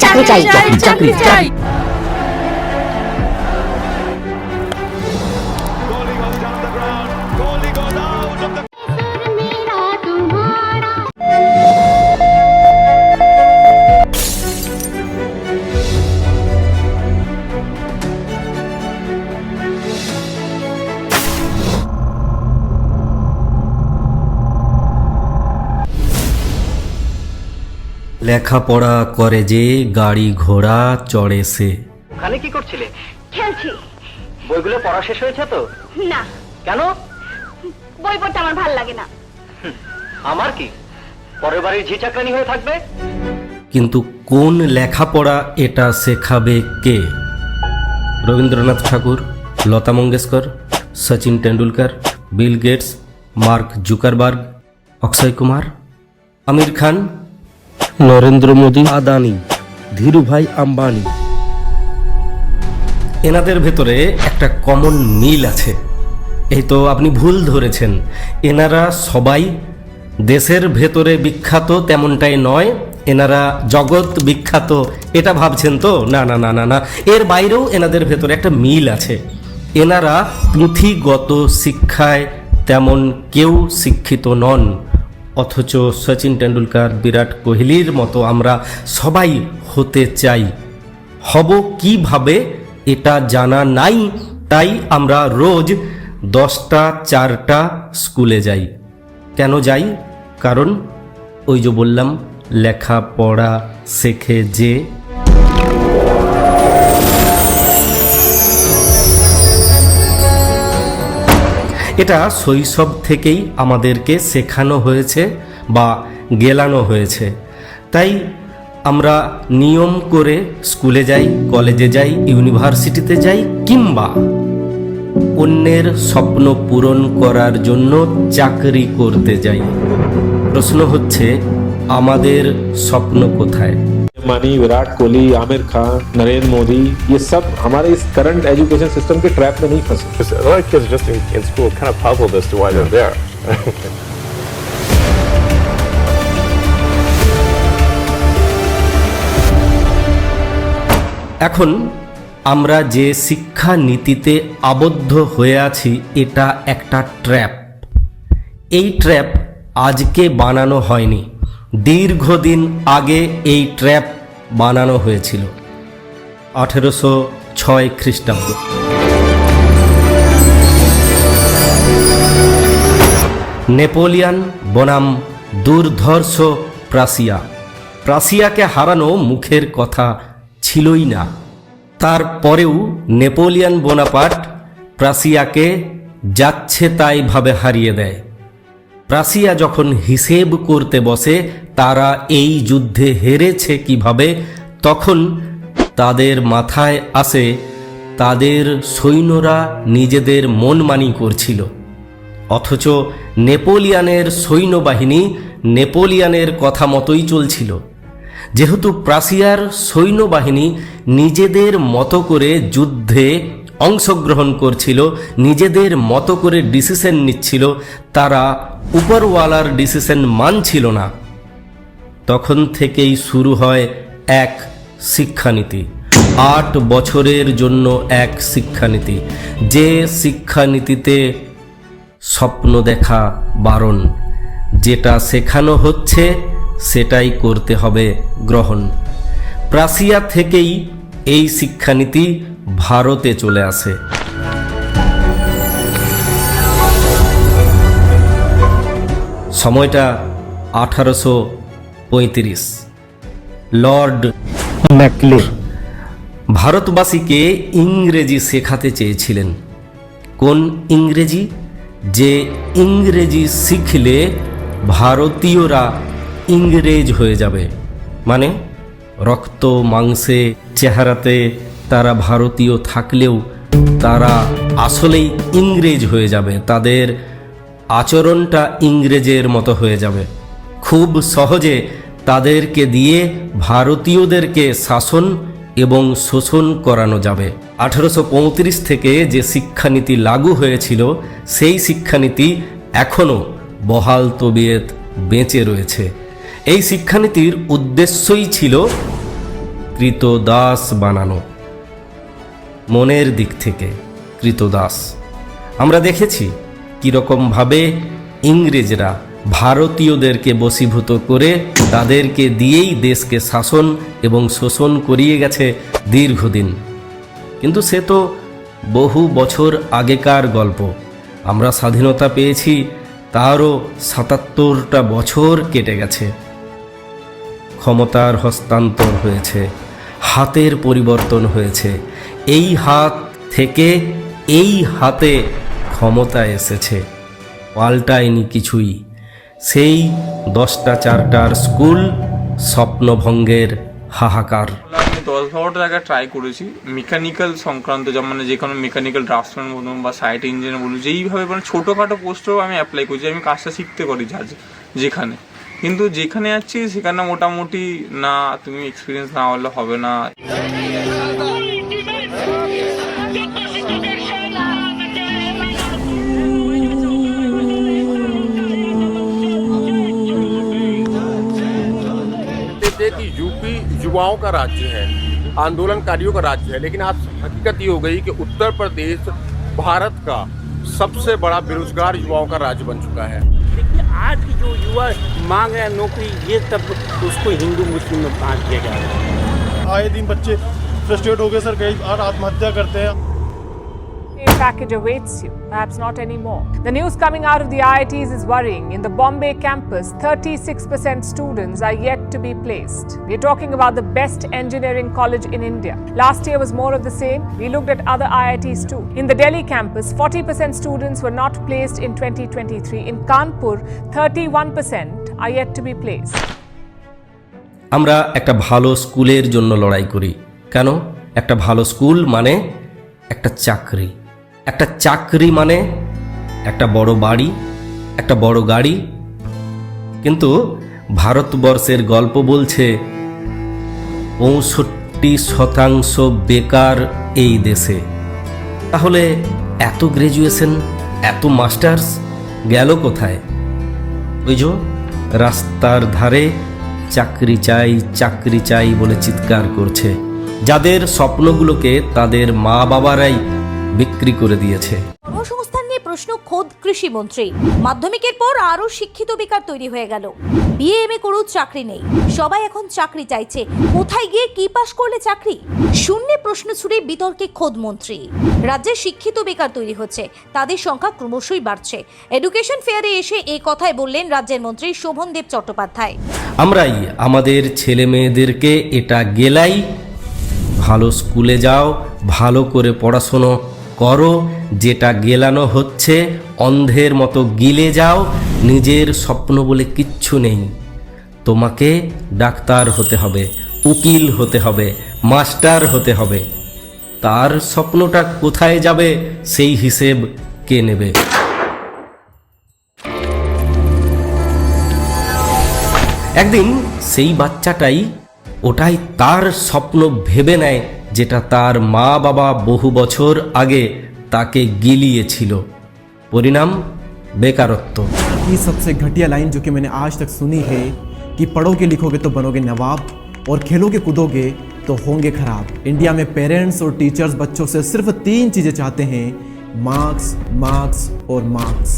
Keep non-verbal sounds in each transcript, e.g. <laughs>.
চাকরি চাই চাকরি চাই। লেখাপড়া করে যে গাড়ি ঘোড়া চড়ে সে। ওখানে কি করছিলে? খেলছি। বইগুলো পড়া শেষ হয়েছে তো? না। কেন? বই পড়তে আমার ভালো লাগে না। আমার কি? পরের বাড়ির ঝি চাকরানি হয়ে থাকবে? কিন্তু কোন লেখাপড়া এটা শেখাবে কে? Rabindranath Tagore Lata Mangeshkar Sachin Tendulkar Bill Gates Mark Zuckerberg Akshay Kumar Aamir Khan Narendra Modi. Adani, Dhirubhai Ambani. এনাদের ভেতরে একটা কমন মিল আছে। এই তো আপনি ভুল ধরেছেন। এনারা সবাই দেশের ভেতরে বিখ্যাত তেমনটাই নয়, এনারা জগৎ বিখ্যাত, এটা ভাবছেন তো? না না না না না। এর বাইরেও এনাদের ভেতরে একটা মিল আছে। এনারা পুঁথিগত শিক্ষায় তেমন কেউ শিক্ষিত নন। অথচ সচিন টেন্ডুলকার বিরাট কোহলির মতো আমরা সবাই হতে চাই। হব কীভাবে এটা জানা নাই, তাই আমরা রোজ দশটা, চারটা স্কুলে যাই। কেন যাই? কারণ ওই যে বললাম, লেখাপড়া শেখে যে এটা শৈশব থেকেই আমাদেরকে শেখানো হয়েছে বা গেলানো হয়েছে। তাই আমরা নিয়ম করে স্কুলে যাই, কলেজে যাই, ইউনিভার্সিটিতে যাই কিংবা অন্যের স্বপ্ন পূরণ করার জন্য চাকরি করতে যাই। প্রশ্ন হচ্ছে, আমাদের স্বপ্ন কোথায়? मानी विराट कोहली आमिर खान नरेंद्र मोदी ये सब हमारे इस करंट एजुकेशन सिस्टम के ट्रैप में नहीं फंसे Just, a lot of kids just in, in school kind of puzzled as to why they're there. এখন <laughs> আমরা যে শিক্ষা নীতিতে আবদ্ধ হয়ে আছি এটা একটা ট্র্যাপ এই ট্র্যাপ আজকে বানানো হয়নি দীর্ঘদিন আগে এই ট্র্যাপ বানানো হয়েছিল। আঠেরোশো ছয় খ্রিস্টাব্দ। নেপোলিয়ান বনাম দুর্ধর্ষ প্রাসিয়া। প্রাসিয়াকে হারানো মুখের কথা ছিলই না। তারপরেও নেপোলিয়ান বোনাপার্ট প্রাসিয়াকে যাচ্ছে তাই ভাবে হারিয়ে দেয়। প্রাসিয়া যখন হিসেব করতে বসে, তারা এই যুদ্ধে হেরেছে কীভাবে, তখন তাদের মাথায় আসে, তাদের সৈন্যরা নিজেদের মনমানি করছিল। অথচ নেপোলিয়ানের সৈন্যবাহিনী নেপোলিয়ানের কথা মতোই চলছিল। যেহেতু প্রাসিয়ার সৈন্যবাহিনী নিজেদের মতো করে যুদ্ধে অংশগ্রহণ করছিল, নিজেদের মতো করে ডিসিশন নিচ্ছিল, তারা উপরওয়ালার ডিসিশন মানছিল না। তখন থেকেই শুরু হয় এক শিক্ষানীতি। আট বছরের জন্য এক শিক্ষানীতি। যে শিক্ষানীতিতে স্বপ্ন দেখা বারণ, যেটা শেখানো হচ্ছে, সেটাই করতে হবে গ্রহণ। প্রাসিয়া থেকেই এই শিক্ষানীতি ভারতে চলে আসে। সময়টা আঠারোশো পঁয়ত্রিশ। লর্ড ম্যাকলে ভারতবাসীকে ইংরেজি শেখাতে চেয়েছিলেন। কোন ইংরেজি? যে ইংরেজি শিখলে ভারতীয়রা ইংরেজ হয়ে যাবে। মানে রক্ত, মাংসে, চেহারাতে তারা ভারতীয় থাকলেও তারা আসলেই ইংরেজ হয়ে যাবে। তাদের আচরণটা ইংরেজের মতো হয়ে যাবে। খুব সহজে তাদেরকে দিয়ে ভারতীয়দেরকে শাসন এবং শোষণ করানো যাবে। আঠারোশো পঁয়ত্রিশ থেকে যে শিক্ষানীতি লাগু হয়েছিল, সেই শিক্ষানীতি এখনও বহাল তবিয়ত বেঁচে রয়েছে। এই শিক্ষানীতির উদ্দেশ্যই ছিল কৃতদাস বানানো। মনের দিক থেকে কৃতদাস। আমরা দেখেছি কীরকমভাবে ইংরেজরা ভারতীয়দেরকে বশীভূত করে তাদেরকে দিয়েই দেশকে শাসন এবং শোষণ করিয়ে গেছে দীর্ঘদিন। কিন্তু সে তো বহু বছর আগেকার গল্প। আমরা স্বাধীনতা পেয়েছি, তারও সাতাত্তরটা বছর কেটে গেছে। ক্ষমতার হস্তান্তর হয়েছে, হাতের পরিবর্তন হয়েছে এই হাত থেকে এই হাতে ক্ষমতা এসেছে। পাল্টায়নি কিছুই। সেই দশটা চারটার স্কুল স্বপ্নভঙ্গের হাহাকার। দশ বারোটা জায়গায় ট্রাই করেছি। মেকানিক্যাল সংক্রান্ত যেমন মানে যে কোনো মেকানিক্যাল ড্রাফটম্যান বলুন বা সাইট ইঞ্জিনিয়ার বলুন, যেইভাবে মানে ছোটোখাটো পোস্টও আমি অ্যাপ্লাই করছি, আমি কাজটা শিখতে পারি যা যেখানে। কিন্তু যেখানে যাচ্ছি, সেখানে মোটামুটি না, তুমি এক্সপিরিয়েন্স না হলে হবে না। थे कि यूपी युवाओं का राज्य है आंदोलनकारियों का राज्य है लेकिन आज हकीकत ये हो गई कि उत्तर प्रदेश भारत का सबसे बड़ा बेरोजगार युवाओं का राज्य बन चुका है। देखिए आज की जो युवा मांग है नौकरी ये तब उसको हिंदू मुस्लिम में बांट दिया जा रहा है। आए दिन बच्चे फ्रस्ट्रेट हो गए सर कई बार आत्महत्या करते हैं A package awaits you, perhaps not anymore. The news coming out of the IITs is worrying. In the Bombay campus, 36% students are yet to be placed. We're talking about the best engineering college in India. Last year was more of the same. We looked at other IITs too. In the Delhi campus, 40% students were not placed in 2023. In Kanpur, 31% are yet to be placed. আমরা একটা ভালো স্কুলের জন্য লড়াই করি কেন? একটা ভালো স্কুল মানে একটা চাকরি। একটা চাকরি মানে একটা বড় বাড়ি, একটা বড় গাড়ি। কিন্তু ভারতবর্ষের গল্প বলছে, পঁয়ষট্টি শতাংশ বেকার এই দেশে। তাহলে এত গ্র্যাজুয়েশন এত মাস্টার্স গেল কোথায়? ওই যে রাস্তার ধারে চাকরি চাই চাকরি চাই বলে চিৎকার করছে। যাদের স্বপ্নগুলোকে তাদের মা বাবারাই বিক্রি করে দিয়েছে। কর্মসংস্থান নিয়ে প্রশ্ন খোদ কৃষিমন্ত্রী মাধ্যমিকের পর আরও শিক্ষিত বেকার তৈরি হয়ে গেল। বিএ এম এ করেও চাকরি নেই। সবাই এখন চাকরি চাইছে। কোথায় গিয়ে কি পাশ করলে চাকরি? শূন্যে প্রশ্ন ছুড়ে বিতর্কে খোদ মন্ত্রী। রাজ্যে শিক্ষিত বেকার তৈরি হচ্ছে। তাদের সংখ্যা ক্রমশই বাড়ছে। এডুকেশন ফেয়ারে এসে এই কথাই বললেন রাজ্যের মন্ত্রী শোভনদেব চট্টোপাধ্যায়। আমরাই আমাদের ছেলে মেয়েদেরকে এটা গেলাই ভালো স্কুলে যাও, ভালো করে পড়াশুনো করো, যেটা গেলানো হচ্ছে, অন্ধের মতো গিলে যাও, নিজের স্বপ্ন বলে কিচ্ছু নেই। তোমাকে ডাক্তার হতে হবে, উকিল হতে হবে, মাস্টার হতে হবে। তার স্বপ্নটা কোথায় যাবে, সেই হিসেব কে নেবে? একদিন সেই বাচ্চাটাই ওটাই তার স্বপ্ন ভেবে নেয় যেটা তার মা বাবা বহু বছর আগে তাকে গিলিয়েছিল পরিণাম বেকারত্ব की सबसे घटिया लाइन जो कि मैंने आज तक सुनी है कि पढ़ोगे लिखोगे तो बनोगे नवाब और खेलोगे कूदोगे तो होंगे खराब इंडिया में पेरेंट्स और टीचर्स बच्चों से सिर्फ तीन चीज़ें चाहते हैं मार्क्स मार्क्स और मार्क्स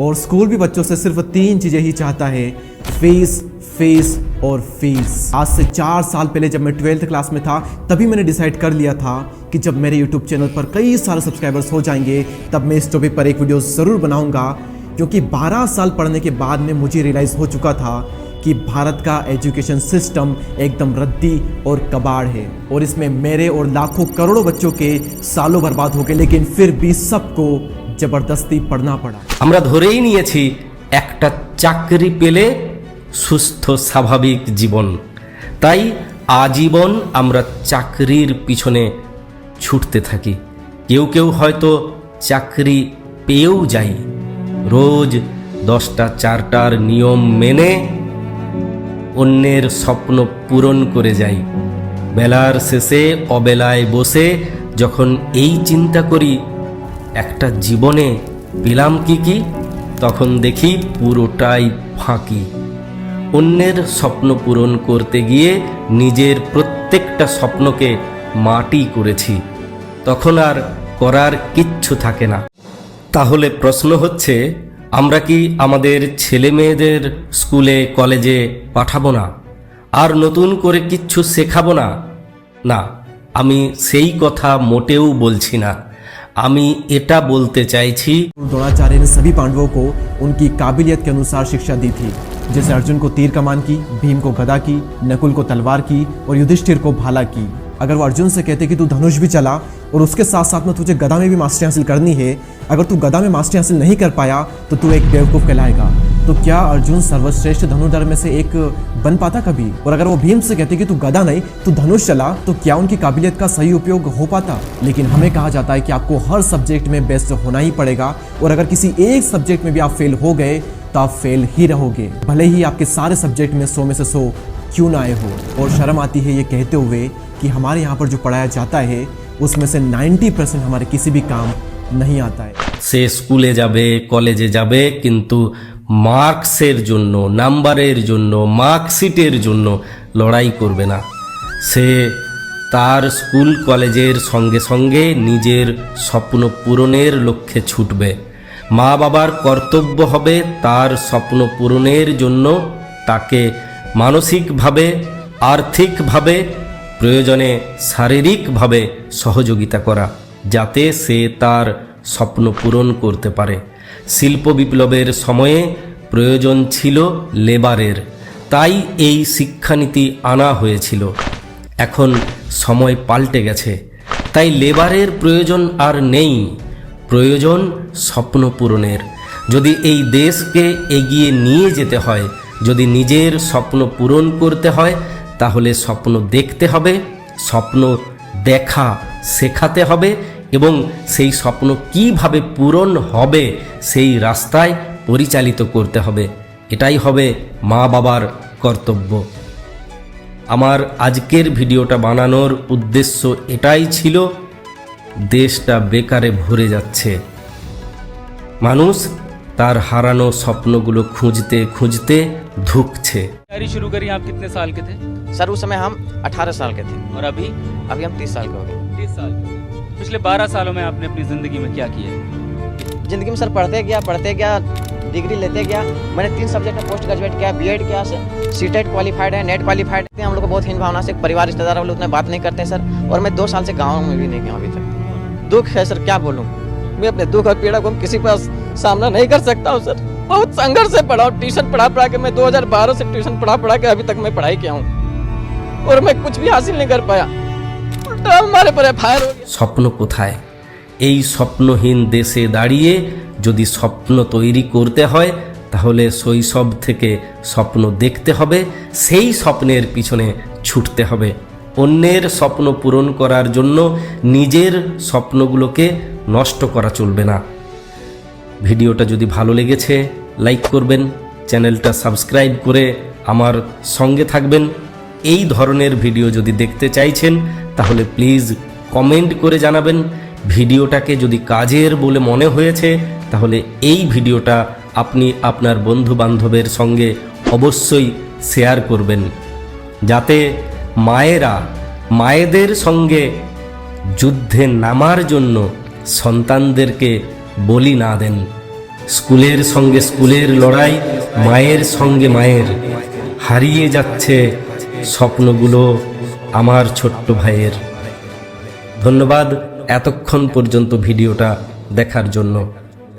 और स्कूल भी बच्चों से सिर्फ तीन चीज़ें ही चाहता है फीस फीस और फीस आज से चार साल पहले जब मैं ट्वेल्थ क्लास में था तभी मैंने डिसाइड कर लिया था कि जब मेरे यूट्यूब चैनल पर कई सारे सब्सक्राइबर्स हो जाएंगे तब मैं इस टॉपिक पर एक वीडियो ज़रूर बनाऊंगा क्योंकि 12 साल पढ़ने के बाद में मुझे रियलाइज़ हो चुका था कि भारत का एजुकेशन सिस्टम एकदम रद्दी और कबाड़ है और इसमें मेरे और लाखों करोड़ों बच्चों के सालों बर्बाद हो गए लेकिन फिर भी सबको ज़बरदस्ती पढ़ना पड़ा আমরা ধরেই নিয়েছি একটা চাকরি পেলে সুস্থ স্বাভাবিক জীবন। তাই আজীবন আমরা চাকরির পিছনে ছুটতে থাকি। কেউ কেউ হয়তো চাকরি পেয়েও যাই রোজ দশটা, চারটার নিয়ম মেনে অন্যের স্বপ্ন পূরণ করে যাই। বেলার শেষে, অবেলায় বসে যখন এই চিন্তা করি, একটা জীবনে পেলাম কি কি, তখন দেখি পুরোটাই ফাঁকি। অন্যের স্বপ্ন পূরণ করতে গিয়ে নিজের প্রত্যেকটা স্বপ্নকে মাটি করেছি তখন আর করার কিচ্ছু থাকে না তাহলে প্রশ্ন হচ্ছে আমরা কি আমাদের ছেলে মেয়েদের স্কুলে কলেজে পাঠাবো না আর নতুন করে কিচ্ছু শেখাবো না না আমি সেই কথা মোটেও বলছি না আমি এটা বলতে চাইছি द्रोणाचार्य ने सभी पांडवों को उनकी काबिलियत के अनुसार शिक्षा दी थी जैसे अर्जुन को तीर कमान की, भीम को गदा की, नकुल को तलवार की और युधिष्ठिर को भाला की। अगर वो अर्जुन से कहते कि तू धनुष भी चला और उसके साथ साथ में तुझे गदा में भी मास्टरी हासिल करनी है। अगर तू गदा में मास्टरी हासिल नहीं कर पाया तो तू एक बेवकूफ़ कहलाएगा। तो क्या अर्जुन सर्वश्रेष्ठ धनुर्धर में से एक बन पाता कभी? और अगर वो भीम से कहते कि तू गदा नहीं, तू धनुष चला तो क्या उनकी काबिलियत का सही उपयोग हो पाता? लेकिन हमें कहा जाता है कि आपको हर सब्जेक्ट में बेस्ट होना ही पड़ेगा। और अगर किसी एक सब्जेक्ट में भी आप फेल हो गए तो आप फेल ही रहोगे। भले ही आपके सारे सब्जेक्ट में सौ में से सौ क्यों ना आए हो। और शर्म आती है ये कहते हुए कि हमारे यहाँ पर जो पढ़ाया जाता है उसमें से 90 परसेंट हमारे किसी भी काम नहीं आता है সে স্কুলে যাবে কলেজে যাবে কিন্তু মার্কসের জন্য নাম্বারের জন্য মার্কশিটের জন্য লড়াই করবে না সে তার স্কুল কলেজের সঙ্গে সঙ্গে নিজের স্বপ্ন পূরণের লক্ষ্যে ছুটবে মা বাবার কর্তব্য হবে তার স্বপ্ন পূরণের জন্য তাকে মানসিকভাবে আর্থিকভাবে প্রয়োজনে শারীরিকভাবে সহযোগিতা করা, যাতে সে তার স্বপ্ন পূরণ করতে পারে। শিল্প বিপ্লবের সময়ে প্রয়োজন ছিল লেবারের, তাই এই শিক্ষানীতি আনা হয়েছিল। এখন সময় পাল্টে গেছে, তাই লেবারের প্রয়োজন আর নেই। প্রয়োজন স্বপ্ন পূরণের। যদি এই দেশকে এগিয়ে নিয়ে যেতে হয়, যদি নিজের স্বপ্ন পূরণ করতে হয় তাহলে স্বপ্ন দেখতে হবে, স্বপ্ন দেখা শেখাতে হবে এবং সেই স্বপ্ন কীভাবে পূরণ হবে সেই রাস্তায় পরিচালিত করতে হবে। এটাই হবে মা বাবার কর্তব্য। আমার আজকের ভিডিওটা বানানোর উদ্দেশ্য এটাই ছিল, দেশটা বেকারে ভরে যাচ্ছে। মানুষ তার হারানো স্বপ্নগুলো খুঁজতে খুঁজতে ধুকছে तैयारी शुरू करी आप कितने साल के थे सर उस समय हम 18 साल के थे और अभी अभी हम 30 साल के हो गए तीस साल के पिछले बारह सालों में आपने अपनी जिंदगी में क्या किया है जिंदगी में सर पढ़ते गया पढ़ते गया डिग्री लेते गया मैंने तीन सब्जेक्ट में पोस्ट ग्रेजुएट किया बीएड किया सी टेट क्वालिफाइड है नेट क्वालिफाइड है हम लोग को बहुत हीन भावना से परिवार रिश्तेदार हम लोग उतना बात नहीं करते सर और मैं दो साल से गाँव में भी नहीं गया अभी तक दुख है सर क्या बोलूँ मैं अपने दुख और पीड़ा को किसी पास सामना नहीं कर सकता हूँ सर बहुत संघर्ष से पढ़ा हूँ ट्यूशन पढ़ा पढ़ा के मैं 2012 से ट्यूशन पढ़ा पढ़ा के अभी तक मैं पढ़ाई किया हूँ और मैं कुछ भी हासिल नहीं कर पाया उल्टा हमारे पर एफ हो गया স্বপ্ন কোথায় এই স্বপ্নহীন দেশে দাঁড়িয়ে যদি স্বপ্ন তৈরি করতে হয় তাহলে শৈশব থেকে স্বপ্ন দেখতে হবে সেই স্বপ্নের পিছনে ছুটতে হবে অন্যের স্বপ্ন পূরণ করার জন্য নিজের স্বপ্নগুলোকে নষ্ট করা চলবে না। ভিডিওটা যদি ভালো লেগেছে, লাইক করবেন, চ্যানেলটা সাবস্ক্রাইব করে আমার সঙ্গে থাকবেন। এই ধরনের ভিডিও যদি দেখতে চাইছেন, তাহলে প্লিজ কমেন্ট করে জানাবেন। ভিডিওটাকে যদি কাজের বলে মনে হয়েছে, তাহলে এই ভিডিওটা আপনি আপনার বন্ধু বান্ধবের সঙ্গে অবশ্যই শেয়ার করবেন। যাতে মায়েরা, মায়েদের সঙ্গে যুদ্ধে নামার জন্য সন্তানদেরকে বলি না দেন। স্কুলের সঙ্গে স্কুলের লড়াই, মায়ের সঙ্গে মায়ের। হারিয়ে যাচ্ছে স্বপ্নগুলো আমার ছোট্ট ভাইয়ের। ধন্যবাদ এতক্ষণ পর্যন্ত ভিডিওটা দেখার জন্য।